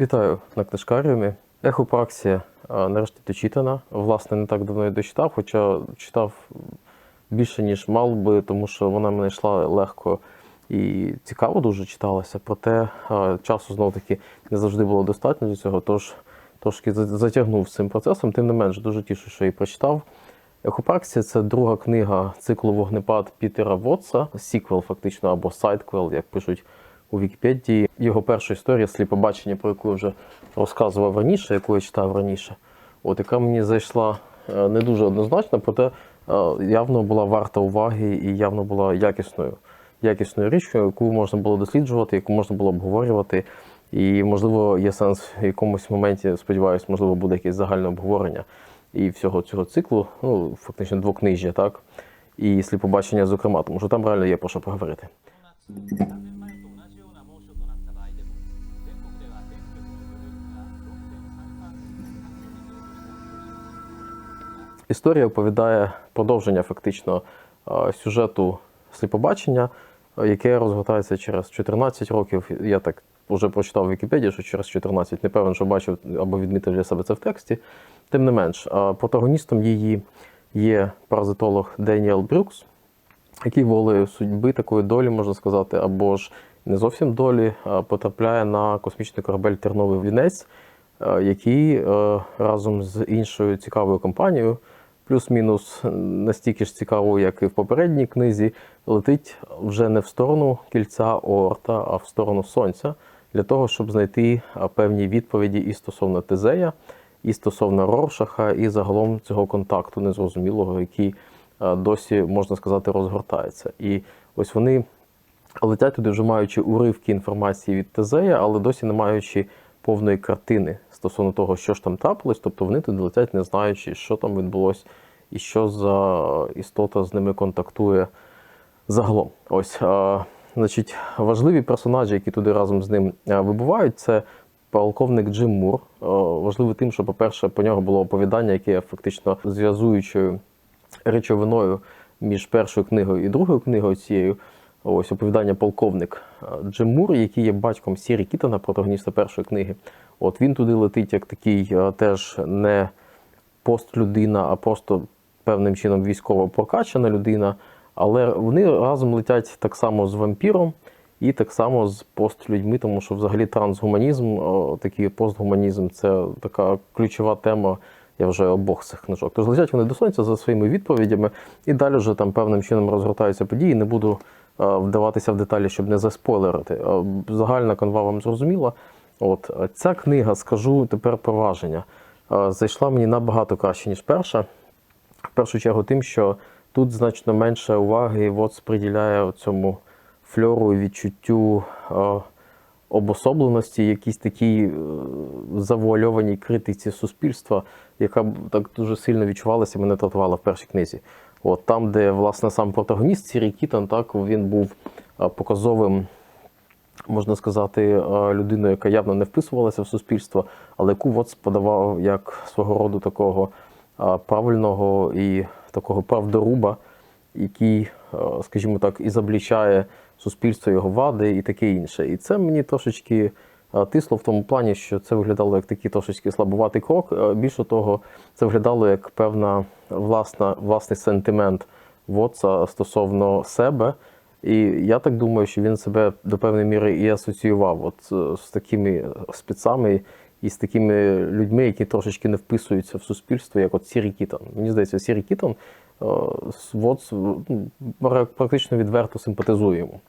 Вітаю на книжкаріумі. Ехопраксія нарешті дочитана. Власне, не так давно я дочитав, хоча читав більше, ніж мав би, тому що вона мене йшла легко і цікаво дуже читалася. Проте часу знову таки не завжди було достатньо для цього, тож трошки затягнув з цим процесом. Тим не менш, дуже тішу, що її прочитав. Ехопраксія це друга книга циклу Вогнепад Пітера Вотса, сіквел, фактично, або сайдквел, як пишуть у Вікіпедії. Його перша історія сліпобачення, про яку я вже розказував раніше, яку я читав раніше. От яка мені зайшла е, не дуже однозначно, проте е, явно була варта уваги і явно була якісною, якісною річчю, яку можна було досліджувати, яку можна було обговорювати. І, можливо, є сенс в якомусь моменті, сподіваюся, можливо, буде якесь загальне обговорення і всього цього циклу, ну, фактично двокнижжя, так? І сліпобачення, зокрема, тому що там реально є про що поговорити. Історія оповідає продовження фактично е, сюжету сліпобачення, е, яке розгортається через 14 років. Я так вже прочитав в Вікіпедії, що через 14, не певен, що бачив або відмітив для себе це в тексті. Тим не менш, е, протагоністом її є паразитолог Деніел Брюкс, який волею судьби такої долі, можна сказати, або ж не зовсім долі, потрапляє на космічний корабель Терновий Вінець, е, який е, разом з іншою цікавою компанією, плюс-мінус настільки ж цікавою, як і в попередній книзі, летить вже не в сторону кільця Оорта, а в сторону Сонця, для того, щоб знайти е, певні відповіді і стосовно Тезея, і стосовно Роршаха, і загалом цього контакту незрозумілого, який е, досі, можна сказати, розгортається. І ось вони летять туди, вже маючи уривки інформації від Тезея, але досі не маючи повної картини стосовно того, що ж там трапилось. Тобто вони туди летять, не знаючи, що там відбулось і що за істота з ними контактує загалом. Ось, а, значить, важливі персонажі, які туди разом з ним вибувають, це полковник Джим Мур. А, важливий тим, що, по-перше, по нього було оповідання, яке є фактично зв'язуючою речовиною між першою книгою і другою книгою цією. Ось оповідання полковник е, Джим Мур, який є батьком Сірі Кітана, протагоніста першої книги. От він туди летить як такий е, теж не постлюдина, а просто певним чином військово прокачана людина. Але вони разом летять так само з вампіром і так само з постлюдьми, тому що взагалі трансгуманізм, такий постгуманізм це така ключова тема. Я вже обох цих книжок. Тож летять вони до сонця за своїми відповідями, і далі вже там певним чином розгортаються події. Не буду е, вдаватися в деталі, щоб не заспойлерити. Е, Загальна канва вам зрозуміла. От е, ця книга, скажу тепер про враження, е, зайшла мені набагато краще, ніж перша. В першу чергу, тим, що тут значно менше уваги ВОЦ приділяє цьому фльору і відчуттю е, обособленості, якійсь такій е, завуальованій критиці суспільства, яка так дуже сильно відчувалася, мене тратувала в першій книзі. От там, де власне сам протагоніст Сірій Кітан, так він був е, показовим можна сказати, е, людиною, яка явно не вписувалася в суспільство, але яку ВОЦ подавав як свого роду такого е, правильного і такого правдоруба, який, скажімо так, і заблічає суспільство його вади і таке інше. І це мені трошечки тисло в тому плані, що це виглядало як такий трошечки слабуватий крок. Більше того, це виглядало як певна власна, власний сентимент Вотса стосовно себе. І я так думаю, що він себе до певної міри і асоціював от е, з такими спецами і з такими людьми, які трошечки не вписуються в суспільство, як от Сірі Кітон. Мені здається, Сірі Кітон е, Вотс ну, практично відверто симпатизує йому.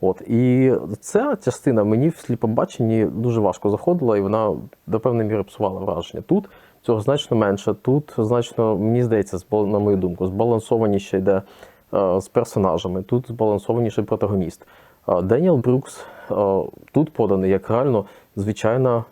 От і ця частина мені в сліпобаченні дуже важко заходила, і вона до певної міри псувала враження. Тут цього значно менше. Тут значно, мені здається, на мою думку, збалансованіше йде е, з персонажами. Тут збалансованіший протагоніст. Е, Деніел Брюкс е, тут поданий як реально звичайна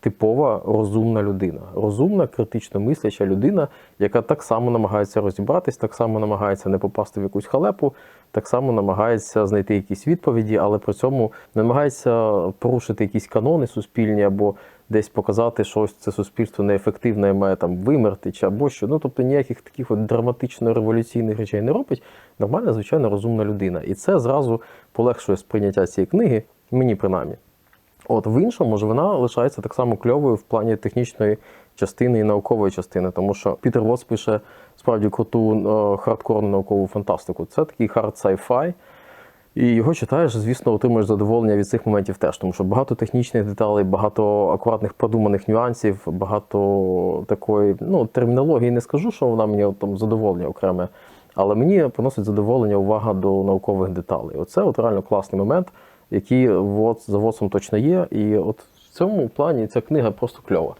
типова розумна людина. Розумна, критично мисляча людина, яка так само намагається розібратись, так само намагається не попасти в якусь халепу, так само намагається знайти якісь відповіді, але при цьому намагається порушити якісь канони суспільні або десь показати, що ось це суспільство неефективне і має там вимерти чи або що. Ну тобто ніяких таких от драматично-революційних речей не робить. Нормальна, звичайно, розумна людина. І це зразу полегшує сприйняття цієї книги, мені принаймні. От в іншому ж вона лишається так само кльовою в плані технічної частини і наукової частини, тому що Пітер Вотс пише справді круту е, хардкорну наукову фантастику. Це такий хард sci-fi, і його читаєш, звісно, отримуєш задоволення від цих моментів теж, тому що багато технічних деталей, багато акуратних продуманих нюансів, багато такої ну, термінології не скажу, що вона мені там задоволення окреме, але мені приносить задоволення увага до наукових деталей. Оце от реально класний момент, який от, за ВОЦом точно є. І от в цьому плані ця книга просто кльова.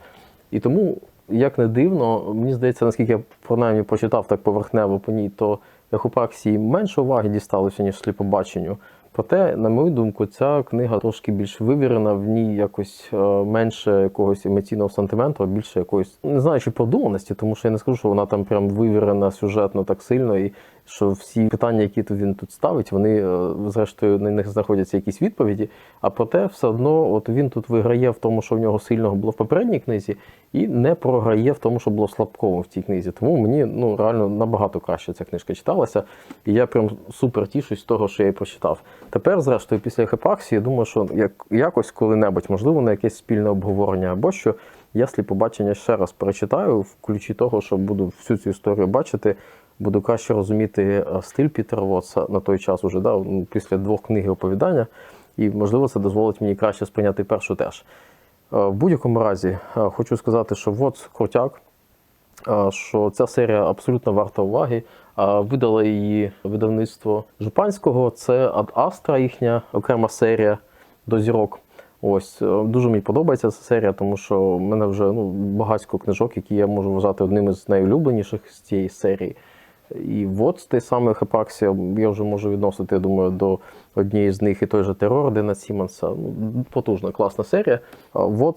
І тому, як не дивно, мені здається, наскільки я принаймні почитав так поверхнево по ній, то Ехопраксії менше уваги дісталося, ніж сліпобаченню. Проте, на мою думку, ця книга трошки більш вивірена, в ній якось е, менше якогось емоційного сантименту, а більше якоїсь, не знаю, чи продуманості, тому що я не скажу, що вона там прям вивірена сюжетно так сильно, і що всі питання, які він тут ставить, вони е, зрештою на них знаходяться якісь відповіді. А проте, все одно, от він тут виграє в тому, що в нього сильного було в попередній книзі, і не програє в тому, що було слабковим в цій книзі. Тому мені ну реально набагато краще ця книжка читалася, і я прям супер тішусь з того, що я її прочитав. Тепер, зрештою, після Хепаксії, я думаю, що як якось коли-небудь, можливо, на якесь спільне обговорення або що. Я сліпобачення ще раз перечитаю в ключі того, що буду всю цю історію бачити, буду краще розуміти е, стиль Пітера Вотса на той час уже да, ну, після двох книг оповідання, і можливо це дозволить мені краще сприйняти першу теж. Е, В будь-якому разі е, хочу сказати, що Вотс крутяк, е, що ця серія абсолютно варта уваги. Видало її видавництво Жупанського. Це Ад Астра, їхня окрема серія до зірок. Ось дуже мені подобається ця серія, тому що в мене вже ну, багатько книжок, які я можу вважати одним із найулюбленіших з цієї серії. І от той самий Хепаксія я вже можу відносити, я думаю, до однієї з них і той же терор Дена Сімонса. Ну, потужна, класна серія. А Вот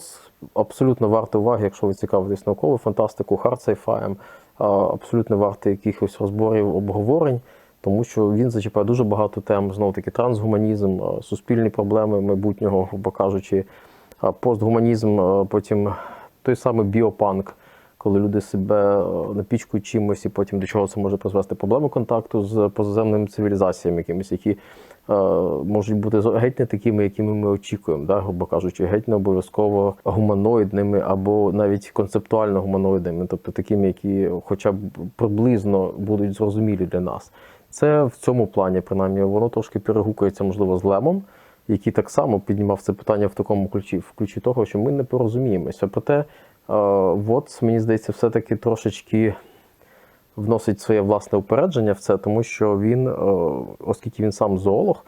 абсолютно варта уваги, якщо ви цікавитесь науковою фантастикою, хард сайфаєм, абсолютно вартий якихось розборів, обговорень, тому що він зачіпає дуже багато тем, знову таки, трансгуманізм, суспільні проблеми майбутнього, грубо кажучи, постгуманізм, потім той самий біопанк коли люди себе е, напічкують чимось, і потім до чого це може призвести проблеми контакту з позаземними цивілізаціями, якимись, які е, можуть бути геть не такими, якими ми очікуємо, да, грубо кажучи, геть не обов'язково гуманоїдними або навіть концептуально гуманоїдними, тобто такими, які хоча б приблизно будуть зрозумілі для нас. Це в цьому плані, принаймні, воно трошки перегукується, можливо, з Лемом, який так само піднімав це питання в такому ключі, в ключі того, що ми не порозуміємося. Проте, е, от, мені здається, все-таки трошечки вносить своє власне упередження в це, тому що він, е, оскільки він сам зоолог,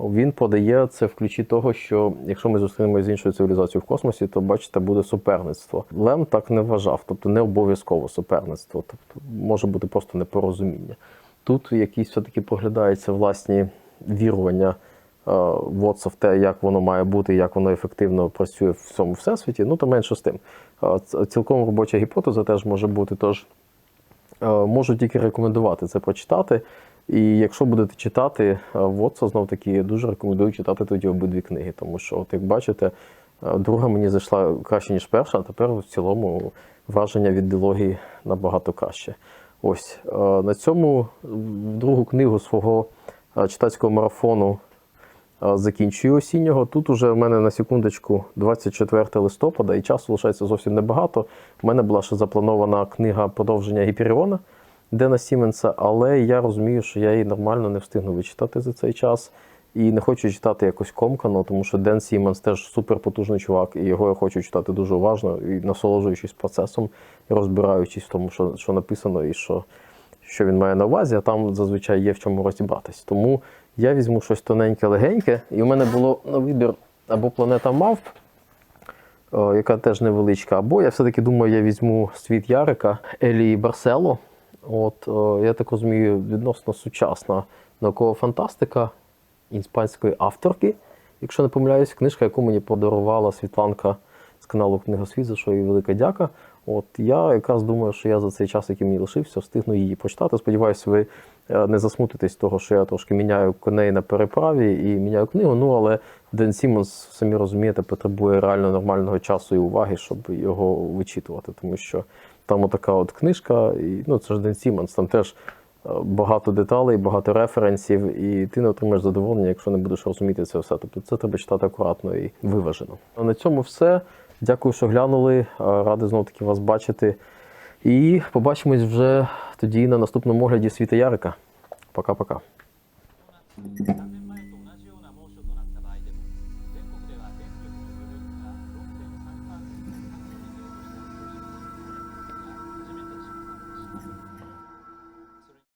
він подає це в ключі того, що якщо ми зустрінемося з іншою цивілізацією в космосі, то бачите, буде суперництво. Лем так не вважав, тобто не обов'язково суперництво, тобто може бути просто непорозуміння. Тут якісь все-таки проглядаються власні вірування е, в те, як воно має бути, як воно ефективно працює в цьому всесвіті. Ну то менше з тим. Е, Цілком робоча гіпотеза теж може бути. Тож е, можу тільки рекомендувати це прочитати. І якщо будете читати Вотса, знов таки я дуже рекомендую читати тоді обидві книги, тому що, от як бачите, друга мені зайшла краще, ніж перша, а тепер в цілому враження від дилогії набагато краще. Ось на цьому другу книгу свого читацького марафону закінчую осіннього. Тут уже в мене на секундочку 24 листопада, і часу лишається зовсім небагато. У мене була ще запланована книга продовження Гіперіона Дена Сіменса, але я розумію, що я її нормально не встигну вичитати за цей час. І не хочу читати якось комкано, тому що Ден Сіменс теж суперпотужний чувак, і його я хочу читати дуже уважно і насолоджуючись процесом, і розбираючись в тому, що, що написано і що, що він має на увазі, а там зазвичай є в чому розібратись. Тому я візьму щось тоненьке, легеньке, і у мене було на вибір або планета мавп, яка теж невеличка, або я все-таки думаю, я візьму світ Ярика Елії Барсело. От, я так розумію, відносно сучасна наукова фантастика іспанської авторки, якщо не помиляюсь, книжка, яку мені подарувала Світланка з каналу Книгосвіт, за що їй велика дяка. От я якраз думаю, що я за цей час, який мені лишився, встигну її почитати. Сподіваюсь, ви е, не засмутитесь того, що я трошки міняю коней на переправі і міняю книгу. Ну але Ден Сімонс, самі розумієте, потребує реально нормального часу і уваги, щоб його вичитувати, тому що там отака от книжка, і ну це ж Ден Сімонс, там теж багато деталей, багато референсів, і ти не отримаєш задоволення, якщо не будеш розуміти це все. Тобто це треба читати акуратно і виважено. А на цьому все. Дякую, що глянули. А, Радий знову таки вас бачити. І побачимось вже тоді на наступному огляді світа Ярика. Пока-пока. な